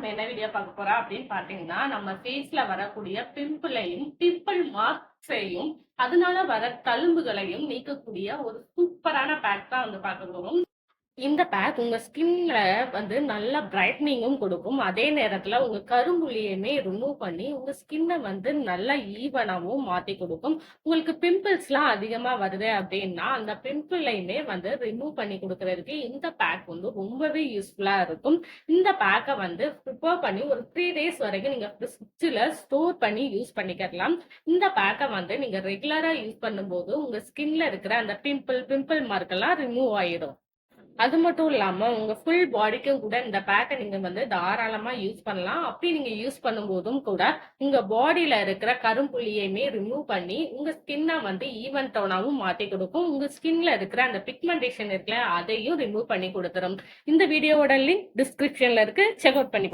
நம்ம என்ன வீடியோ பார்க்க போறோம் அப்படின்னு பாத்தீங்கன்னா நம்ம ஃபேஸ்ல வரக்கூடிய பிம்பிளையும் பிம்பிள் மார்க்ஸையும் அதனால வர தழும்புகளையும் நீக்கக்கூடிய ஒரு சூப்பரான பேக் தான் வந்து பார்க்க போறோம். இந்த பேக் உங்க ஸ்கின்ல வந்து நல்ல பிரைட்னிங்கும் கொடுக்கும். அதே நேரத்துல உங்க கரும்புள்ளியுமே ரிமூவ் பண்ணி உங்க ஸ்கின்னை வந்து நல்லா ஈவனாவும் மாத்தி கொடுக்கும். உங்களுக்கு பிம்பிள்ஸ்லாம் அதிகமா வருது அப்படின்னா அந்த பிம்பிளையுமே வந்து ரிமூவ் பண்ணி கொடுக்கறதுக்கு இந்த பேக் வந்து ரொம்பவே யூஸ்ஃபுல்லா இருக்கும். இந்த பேக்கை வந்து ப்ரிப்பேர் பண்ணி ஒரு த்ரீ டேஸ் வரைக்கும் நீங்க ஃப்ரிட்ஜில் ஸ்டோர் பண்ணி யூஸ் பண்ணிக்கலாம். இந்த பேக்கை வந்து நீங்க ரெகுலரா யூஸ் பண்ணும்போது உங்க ஸ்கின்ல இருக்கிற அந்த பிம்பிள் பிம்பிள் மார்க் எல்லாம் ரிமூவ் ஆயிடும். அது மட்டும் இல்லாம உங்க ஃபுல் பாடிக்கும் கூட இந்த பேக்கை நீங்க வந்து தாராளமா யூஸ் பண்ணலாம். அப்படி நீங்க யூஸ் பண்ணும்போதும் கூட உங்க பாடியில இருக்கிற கரும்புள்ளியுமே ரிமூவ் பண்ணி உங்க ஸ்கின்னை வந்து ஈவன் டோனாவும் மாத்தி கொடுக்கும். உங்க ஸ்கின்ல இருக்கிற அந்த பிக்மெண்டேஷன் இருக்குல்ல அதையும் ரிமூவ் பண்ணி கொடுத்துரும். இந்த வீடியோவோட லிங்க் டிஸ்கிரிப்ஷன்ல இருக்கு. செக் அவுட் பண்ணி